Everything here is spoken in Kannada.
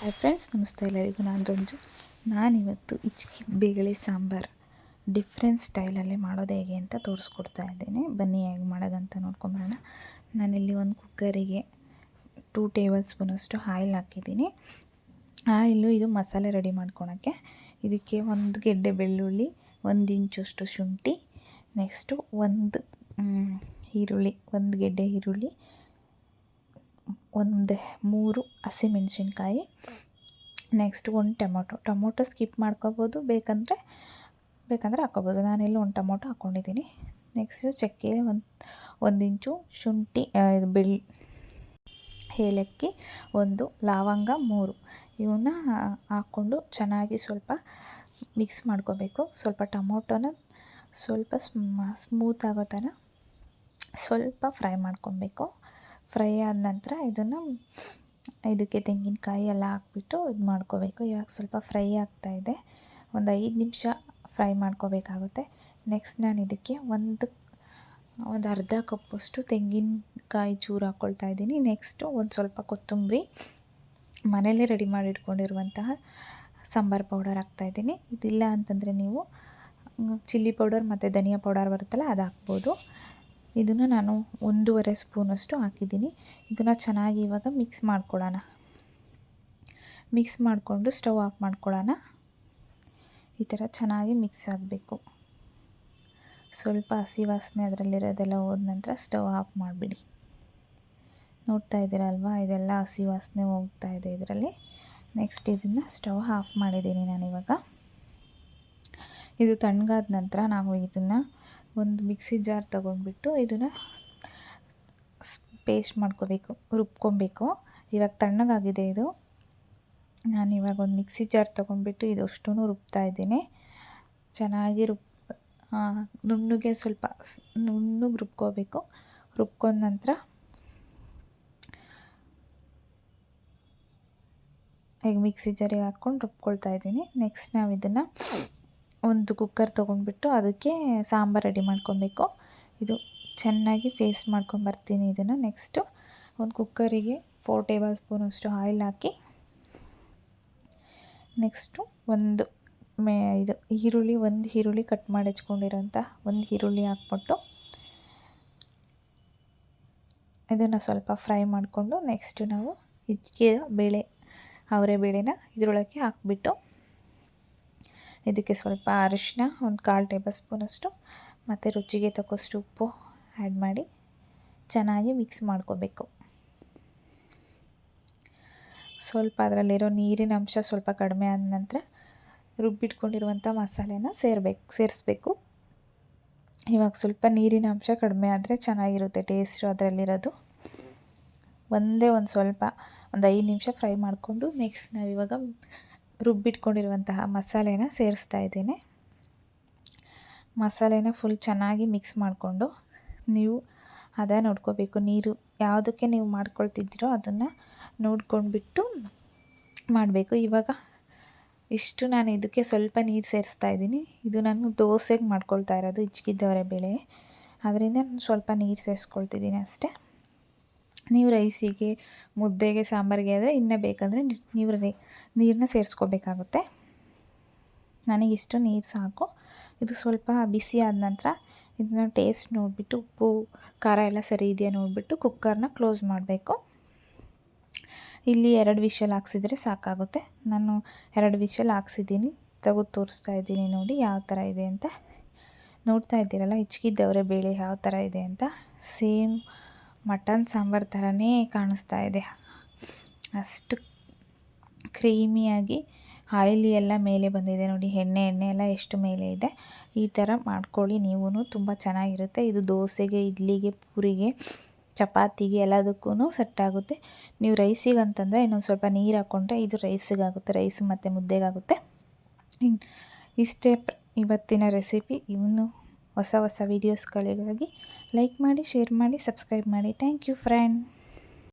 ಹಾಯ್ ಫ್ರೆಂಡ್ಸ್ ನಮಸ್ತೆ ಎಲ್ಲರಿಗೂ. ನಾನು ರಂಜು. ನಾನಿವತ್ತು ಇಚ್ಕಿ ಬೇಳೆ ಸಾಂಬಾರು. ಡಿಫ್ರೆನ್ಸ್ ಸ್ಟೈಲಲ್ಲಿ ಮಾಡೋದು ಹೇಗೆ ಅಂತ ತೋರಿಸ್ಕೊಡ್ತಾ ಇದ್ದೇನೆ. ಬನ್ನಿ ಹೇಗೆ ಮಾಡೋದಂತ ನೋಡ್ಕೊಂಬರೋಣ ನಾನಿಲ್ಲಿ ಒಂದು ಕುಕ್ಕರಿಗೆ ಟೂ ಟೇಬಲ್ ಸ್ಪೂನಷ್ಟು ಆಯಿಲ್ ಹಾಕಿದ್ದೀನಿ ಆಯಿಲು ಇದು ಮಸಾಲೆ ರೆಡಿ ಮಾಡ್ಕೊಳಕ್ಕೆ. ಇದಕ್ಕೆ ಒಂದು ಗೆಡ್ಡೆ ಬೆಳ್ಳುಳ್ಳಿ, ಒಂದು ಇಂಚಷ್ಟು ಶುಂಠಿ ನೆಕ್ಸ್ಟು ಒಂದು ಈರುಳ್ಳಿ, ಒಂದು ಗೆಡ್ಡೆ ಈರುಳ್ಳಿ ಒಂದು ಮೂರು ಹಸಿಮೆಣ್ಸಿನ್ಕಾಯಿ ನೆಕ್ಸ್ಟ್ ಒಂದು ಟೊಮೊಟೊ. ಟೊಮೊಟೊ ಸ್ಕಿಪ್ ಮಾಡ್ಕೋಬೋದು. ಬೇಕಂದರೆ ಬೇಕಂದರೆ ಹಾಕ್ಕೊಬೋದು ನಾನೆಲ್ಲ ಒಂದು ಟೊಮೊಟೊ ಹಾಕ್ಕೊಂಡಿದ್ದೀನಿ ನೆಕ್ಸ್ಟು ಚಕ್ಕೆ ಒಂದು ಒಂದು ಇಂಚು ಶುಂಠಿ ಬೆಳ್ಳಿ, ಏಲಕ್ಕಿ, ಒಂದು ಲವಂಗ ಮೂರು. ಇವನ್ನ ಹಾಕ್ಕೊಂಡು ಚೆನ್ನಾಗಿ ಸ್ವಲ್ಪ ಮಿಕ್ಸ್ ಮಾಡ್ಕೋಬೇಕು. ಸ್ವಲ್ಪ ಟೊಮೊಟೊನ ಸ್ವಲ್ಪ ಸ್ಮೂತ್ ಆಗೋ ಥರ ಸ್ವಲ್ಪ ಫ್ರೈ ಮಾಡ್ಕೊಬೇಕು. ಫ್ರೈ ಆದ ನಂತರ ಇದನ್ನು ಇದಕ್ಕೆ ತೆಂಗಿನಕಾಯಿ ಎಲ್ಲ ಹಾಕ್ಬಿಟ್ಟು ಇದು ಮಾಡ್ಕೋಬೇಕು. ಇವಾಗ ಸ್ವಲ್ಪ ಫ್ರೈ ಆಗ್ತಾ ಇದೆ. ಒಂದು ಐದು ನಿಮಿಷ ಫ್ರೈ ಮಾಡ್ಕೋಬೇಕಾಗುತ್ತೆ. ನೆಕ್ಸ್ಟ್ ನಾನು ಇದಕ್ಕೆ ಒಂದು ಒಂದು ಅರ್ಧ ಕಪ್ಪಷ್ಟು ತೆಂಗಿನಕಾಯಿ ಚೂರು ಹಾಕ್ಕೊಳ್ತಾ ಇದ್ದೀನಿ. ನೆಕ್ಸ್ಟು ಒಂದು ಸ್ವಲ್ಪ ಕೊತ್ತಂಬರಿ ಮನೆಯಲ್ಲೇ ರೆಡಿ ಮಾಡಿ ಇಟ್ಕೊಂಡಿರುವಂತಹ ಸಾಂಬಾರು ಪೌಡರ್ ಹಾಕ್ತಾಯಿದ್ದೀನಿ ಇದಿಲ್ಲ ಅಂತಂದರೆ ನೀವು ಚಿಲ್ಲಿ ಪೌಡರ್ ಮತ್ತು ಧನಿಯಾ ಪೌಡರ್ ಬರುತ್ತಲ್ಲ, ಅದು ಹಾಕ್ಬೋದು. ಇದನ್ನು ನಾನು ಒಂದೂವರೆ ಸ್ಪೂನಷ್ಟು ಹಾಕಿದ್ದೀನಿ. ಇದನ್ನು ಚೆನ್ನಾಗಿ ಇವಾಗ ಮಿಕ್ಸ್ ಮಾಡ್ಕೊಳ್ಳೋಣ. ಮಿಕ್ಸ್ ಮಾಡಿಕೊಂಡು ಸ್ಟವ್ ಆಫ್ ಮಾಡ್ಕೊಳ್ಳೋಣ. ಈ ಥರ ಚೆನ್ನಾಗಿ ಮಿಕ್ಸ್ ಆಗಬೇಕು. ಸ್ವಲ್ಪ ಹಸಿ ವಾಸನೆ ಅದರಲ್ಲಿರೋದೆಲ್ಲ ಹೋದ ನಂತರ ಸ್ಟವ್ ಆಫ್ ಮಾಡಿಬಿಡಿ. ನೋಡ್ತಾ ಇದ್ದೀರಲ್ವಾ? ಇದೆಲ್ಲ ಹಸಿ ವಾಸನೆ ಹೋಗ್ತಾ ಇದೆ ಇದರಲ್ಲಿ. ನೆಕ್ಸ್ಟ್ ಇದನ್ನು ಸ್ಟವ್ ಆಫ್ ಮಾಡಿದ್ದೀನಿ ನಾನಿವಾಗ. ಇದು ತಣ್ಣಗಾದ ನಂತರ ನಾವು ಇದನ್ನು ಒಂದು ಮಿಕ್ಸಿ ಜಾರ್ ತಗೊಂಡ್ಬಿಟ್ಟು ಇದನ್ನು ಪೇಸ್ಟ್ ಮಾಡ್ಕೋಬೇಕು, ರುಬ್ಕೊಬೇಕು. ಇವಾಗ ತಣ್ಣಗಾಗಿದೆ ಇದು. ನಾನು ಇವಾಗ ಒಂದು ಮಿಕ್ಸಿ ಜಾರ್ ತೊಗೊಂಡ್ಬಿಟ್ಟು ಇದಷ್ಟು ರುಬ್ತಾ ಇದ್ದೀನಿ. ಚೆನ್ನಾಗಿ ರುಬ್ ನುಣ್ಣಗೆ ಸ್ವಲ್ಪ ನುಣ್ಣಗೆ ರುಬ್ಕೋಬೇಕು. ರುಬ್ಕೊಂಡ ನಂತರ ಈಗ ಮಿಕ್ಸಿ ಜಾರಿಗೆ ಹಾಕ್ಕೊಂಡು ರುಬ್ಕೊಳ್ತಾ ಇದ್ದೀನಿ. ನೆಕ್ಸ್ಟ್ ನಾವು ಇದನ್ನು ಒಂದು ಕುಕ್ಕರ್ ತೊಗೊಂಡ್ಬಿಟ್ಟು ಅದಕ್ಕೆ ಸಾಂಬಾರು ರೆಡಿ ಮಾಡ್ಕೊಬೇಕು. ಇದು ಚೆನ್ನಾಗಿ ಫೇಸ್ ಮಾಡ್ಕೊಂಬರ್ತೀನಿ ಇದನ್ನು. ನೆಕ್ಸ್ಟು ಒಂದು ಕುಕ್ಕರಿಗೆ ಫೋರ್ ಟೇಬಲ್ ಸ್ಪೂನಷ್ಟು ಆಯಿಲ್ ಹಾಕಿ. ನೆಕ್ಸ್ಟು ಒಂದು ಮೇ ಇದು ಈರುಳ್ಳಿ, ಒಂದು ಈರುಳ್ಳಿ ಕಟ್ ಮಾಡಿ ಹಚ್ಕೊಂಡಿರೋಂಥ ಒಂದು ಈರುಳ್ಳಿ ಹಾಕ್ಬಿಟ್ಟು ಇದನ್ನು ಸ್ವಲ್ಪ ಫ್ರೈ ಮಾಡಿಕೊಂಡು ನೆಕ್ಸ್ಟು ನಾವು ಇದಕ್ಕೆ ಬೇಳೆ ಅವರೆ ಬೇಳೆನ ಇದರೊಳಗೆ ಹಾಕ್ಬಿಟ್ಟು ಇದಕ್ಕೆ ಸ್ವಲ್ಪ ಅರಿಶಿನ, ಒಂದು ಕಾಲು ಟೇಬಲ್ ಸ್ಪೂನಷ್ಟು ಮತ್ತು ರುಚಿಗೆ ತಕ್ಕಷ್ಟು ಉಪ್ಪು ಆ್ಯಡ್ ಮಾಡಿ ಚೆನ್ನಾಗಿ ಮಿಕ್ಸ್ ಮಾಡ್ಕೋಬೇಕು. ಸ್ವಲ್ಪ ಅದರಲ್ಲಿರೋ ನೀರಿನ ಅಂಶ ಸ್ವಲ್ಪ ಕಡಿಮೆ ಆದ ನಂತರ ರುಬ್ಬಿಟ್ಕೊಂಡಿರುವಂಥ ಮಸಾಲೆನ ಸೇರಬೇಕು, ಸೇರಿಸ್ಬೇಕು. ಇವಾಗ ಸ್ವಲ್ಪ ನೀರಿನ ಅಂಶ ಕಡಿಮೆ ಆದರೆ ಚೆನ್ನಾಗಿರುತ್ತೆ ಟೇಸ್ಟು ಅದರಲ್ಲಿರೋದು. ಒಂದೇ ಒಂದು ಸ್ವಲ್ಪ, ಒಂದು ಐದು ನಿಮಿಷ ಫ್ರೈ ಮಾಡಿಕೊಂಡು ನೆಕ್ಸ್ಟ್ ನಾವಿವಾಗ ರುಬ್ಬಿಟ್ಕೊಂಡಿರುವಂತಹ ಮಸಾಲೆನ ಸೇರಿಸ್ತಾ ಇದ್ದೇನೆ. ಮಸಾಲೆನ ಫುಲ್ ಚೆನ್ನಾಗಿ ಮಿಕ್ಸ್ ಮಾಡಿಕೊಂಡು ನೀವು ಅದ ನೋಡ್ಕೋಬೇಕು. ನೀರು ಯಾವುದಕ್ಕೆ ನೀವು ಮಾಡ್ಕೊಳ್ತಿದ್ದೀರೋ ಅದನ್ನು ನೋಡ್ಕೊಂಡ್ಬಿಟ್ಟು ಮಾಡಬೇಕು. ಇವಾಗ ಇಷ್ಟು ನಾನು ಇದಕ್ಕೆ ಸ್ವಲ್ಪ ನೀರು ಸೇರಿಸ್ತಾ ಇದ್ದೀನಿ. ಇದು ನಾನು ದೋಸೆಗೆ ಮಾಡ್ಕೊಳ್ತಾ ಇರೋದು ಇಚ್ಕಿದ್ದವರೆ ಬೇಳೆ. ಅದರಿಂದ ನಾನು ಸ್ವಲ್ಪ ನೀರು ಸೇರಿಸ್ಕೊಳ್ತಿದ್ದೀನಿ ಅಷ್ಟೇ. ನೀವು ರೈಸಿಗೆ ಮುದ್ದೆಗೆ ಸಾಂಬಾರಿಗೆ ಆದರೆ ಇನ್ನೂ ಬೇಕಂದರೆ ನೀವು ನೀರನ್ನ ಸೇರಿಸ್ಕೋಬೇಕಾಗುತ್ತೆ. ನನಗಿಷ್ಟು ನೀರು ಸಾಕು. ಇದು ಸ್ವಲ್ಪ ಬಿಸಿ ಆದ ನಂತರ ಇದನ್ನ ಟೇಸ್ಟ್ ನೋಡಿಬಿಟ್ಟು ಉಪ್ಪು, ಖಾರ ಎಲ್ಲ ಸರಿ ಇದೆಯಾ ನೋಡಿಬಿಟ್ಟು ಕುಕ್ಕರ್ನ ಕ್ಲೋಸ್ ಮಾಡಬೇಕು. ಇಲ್ಲಿ ಎರಡು ವಿಷಲ್ ಹಾಕ್ಸಿದ್ರೆ ಸಾಕಾಗುತ್ತೆ. ನಾನು ಎರಡು ವಿಷಲ್ ಹಾಕ್ಸಿದ್ದೀನಿ. ತೆಗೆದು ತೋರಿಸ್ತಾ ಇದ್ದೀನಿ ನೋಡಿ ಯಾವ ಥರ ಇದೆ ಅಂತ. ನೋಡ್ತಾ ಇದ್ದೀರಲ್ಲ, ಹಿಚ್ಕಿದ್ದವರೆ ಬೇಳೆ ಯಾವ ಥರ ಇದೆ ಅಂತ. ಸೇಮ್ ಮಟನ್ ಸಾಂಬಾರು ಥರನೇ ಕಾಣಿಸ್ತಾ ಇದೆ. ಅಷ್ಟು ಕ್ರೀಮಿಯಾಗಿ ಆಯಿಲಿ ಎಲ್ಲ ಮೇಲೆ ಬಂದಿದೆ ನೋಡಿ, ಎಣ್ಣೆ ಎಣ್ಣೆ ಎಲ್ಲ ಎಷ್ಟು ಮೇಲೆ ಇದೆ. ಈ ಥರ ಮಾಡ್ಕೊಳ್ಳಿ ನೀವೂ ತುಂಬ ಚೆನ್ನಾಗಿರುತ್ತೆ. ಇದು ದೋಸೆಗೆ, ಇಡ್ಲಿಗೆ, ಪೂರಿಗೆ, ಚಪಾತಿಗೆ ಎಲ್ಲದಕ್ಕೂ ಸೆಟ್ ಆಗುತ್ತೆ. ನೀವು ರೈಸಿಗೆ ಅಂತಂದರೆ ಇನ್ನೊಂದು ಸ್ವಲ್ಪ ನೀರು ಹಾಕ್ಕೊಂಡ್ರೆ ಇದು ರೈಸಿಗಾಗುತ್ತೆ, ರೈಸು ಮತ್ತು ಮುದ್ದೆಗಾಗುತ್ತೆ. ಇಷ್ಟೇ ಇವತ್ತಿನ ರೆಸಿಪಿ ಇನ್ನು ಹೊಸ ಹೊಸ ವೀಡಿಯೋಸ್ಗಳಿಗಾಗಿ ಲೈಕ್ ಮಾಡಿ ಶೇರ್ ಮಾಡಿ ಸಬ್ಸ್ಕ್ರೈಬ್ ಮಾಡಿ. Thank you friend